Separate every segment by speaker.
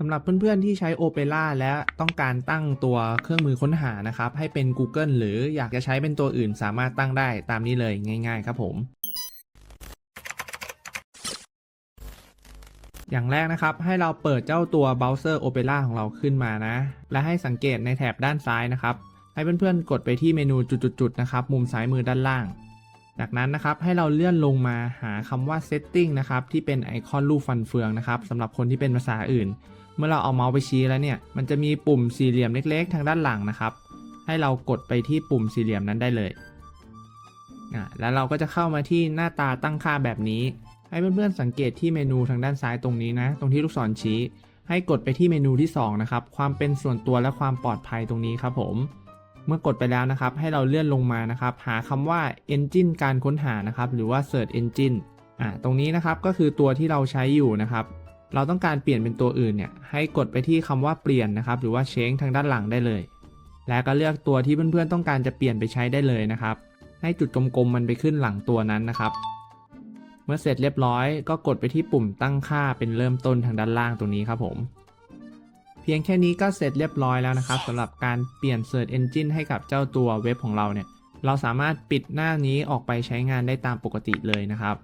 Speaker 1: สำหรับเพื่อนๆที่ใช้ Opera และต้องการตั้งตัวเครื่องมือค้นหานะครับ ให้เป็น Google หรืออยากจะใช้เป็นตัวอื่นสามารถตั้งได้ตามนี้เลยง่าย ๆ ครับผม อย่างแรกนะครับให้เราเปิดเจ้าตัวเบราว์เซอร์ Opera ของเราขึ้นมานะ และให้สังเกตในแถบด้านซ้ายนะครับ ให้เพื่อนๆกดไปที่เมนูจุดๆๆนะครับ มุมซ้ายมือด้านล่าง จากนั้นนะครับให้เราเลื่อนลงมาหาคำว่า setting นะครับที่เป็นไอคอนรูปฟันเฟืองนะครับสำหรับคนที่เป็นภาษาอื่น เมื่อเราเอาเมาส์ไปชี้แล้วเนี่ย มันจะมีปุ่มสี่เหลี่ยมเล็ก ๆ ทางด้านหลังนะครับ ให้เรากดไปที่ปุ่มสี่เหลี่ยมนั้นได้เลยอะแล้วเราก็จะเข้ามาที่หน้าตาตั้งค่าแบบนี้ ให้เพื่อนๆสังเกตที่เมนูทางด้านซ้ายตรงนี้นะ ตรงที่ลูกศรชี้ ให้กดไปที่เมนูที่สองนะครับ ความเป็นส่วนตัวและความปลอดภัยตรงนี้ครับผม เมื่อกดไปแล้วนะครับ ให้เราเลื่อนลงมานะครับ หาคำว่า engine การค้นหานะครับ หรือว่า search engine อ่าตรงนี้นะครับก็คือตัวที่เราใช้อยู่นะครับ เราต้องการเปลี่ยนเป็นตัวอื่นเนี่ยให้กดไปที่คำว่าเปลี่ยนนะครับ หรือว่า change ทางด้านหลังได้เลย แล้วก็เลือกตัวที่เพื่อนๆต้องการจะเปลี่ยนไปใช้ได้เลยนะครับ ให้จุดกลมๆมันไปขึ้นหลังตัวนั้นนะครับ เมื่อเสร็จเรียบร้อย ก็กดไปที่ปุ่มตั้งค่าเป็นเริ่มต้นทางด้านล่างตรงนี้ครับผม เพียงแค่นี้ก็เสร็จเรียบร้อยแล้วนะครับสำหรับการเปลี่ยน Search Engine ให้กับเจ้าตัวเว็บของเราเนี่ยเราสามารถปิดหน้านี้ออกไปใช้งานได้ตามปกติเลยนะครับ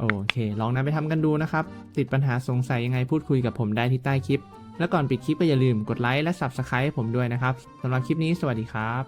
Speaker 1: โอเค ลองนำไปทำกันดูนะครับ ติดปัญหาสงสัยยังไงพูดคุยกับผมได้ที่ใต้คลิป แล้วก่อนปิดคลิปก็อย่าลืมกดไลค์และ Subscribe ให้ผมด้วยนะครับสำหรับคลิปนี้สวัสดีครับ